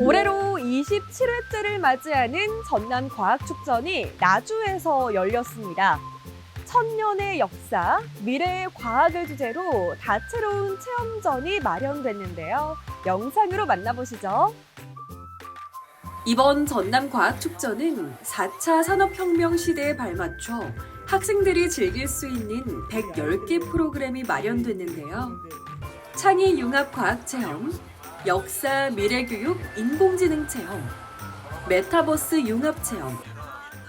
올해로 27회째를 맞이하는 전남 과학축전이 나주에서 열렸습니다. 천년의 역사, 미래의 과학을 주제로 다채로운 체험전이 마련됐는데요. 영상으로 만나보시죠. 이번 전남 과학축전은 4차 산업혁명 시대에 발맞춰 학생들이 즐길 수 있는 110개 프로그램이 마련됐는데요. 창의 융합 과학 체험, 역사 미래 교육 인공지능 체험, 메타버스 융합 체험,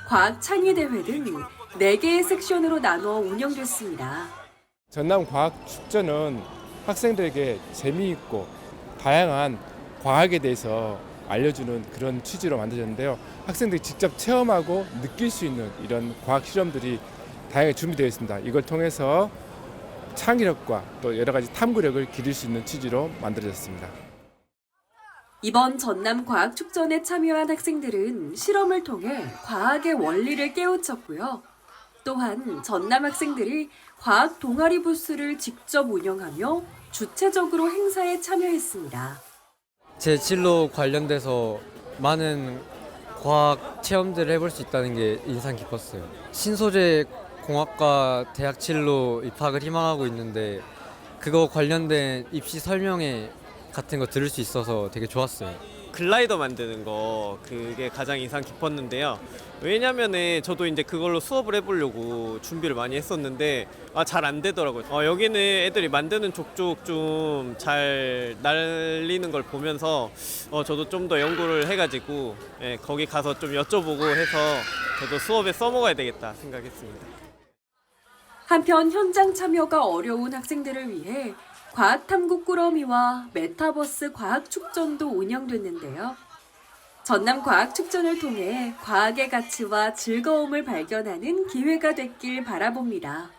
과학 창의 대회 등 4개의 섹션으로 나누어 운영됐습니다. 전남 과학 축전은 학생들에게 재미있고 다양한 과학에 대해서 알려주는 그런 취지로 만들어졌는데요. 학생들이 직접 체험하고 느낄 수 있는 이런 과학 실험들이 다양하게 준비되어 있습니다. 이걸 통해서 창의력과 또 여러 가지 탐구력을 기를 수 있는 취지로 만들어졌습니다. 이번 전남 과학 축전에 참여한 학생들은 실험을 통해 과학의 원리를 깨우쳤고요. 또한 전남 학생들이 과학 동아리 부스를 직접 운영하며 주체적으로 행사에 참여했습니다. 제 진로 관련돼서 많은 과학 체험들을 해볼 수 있다는 게 인상 깊었어요. 신소재 공학과 대학 진로 입학을 희망하고 있는데 그거 관련된 입시 설명회 같은 거 들을 수 있어서 되게 좋았어요. 글라이더 만드는 거 그게 가장 인상 깊었는데요. 왜냐면은 저도 이제 그걸로 수업을 해보려고 준비를 많이 했었는데 아, 잘 안 되더라고요. 어, 여기는 애들이 만드는 족족 좀 잘 날리는 걸 보면서 어, 저도 좀 더 연구를 해가지고 예, 거기 가서 좀 여쭤보고 해서 저도 수업에 써먹어야 되겠다 생각했습니다. 한편 현장 참여가 어려운 학생들을 위해 과학탐구 꾸러미와 메타버스 과학축전도 운영됐는데요. 전남 과학축전을 통해 과학의 가치와 즐거움을 발견하는 기회가 됐길 바라봅니다.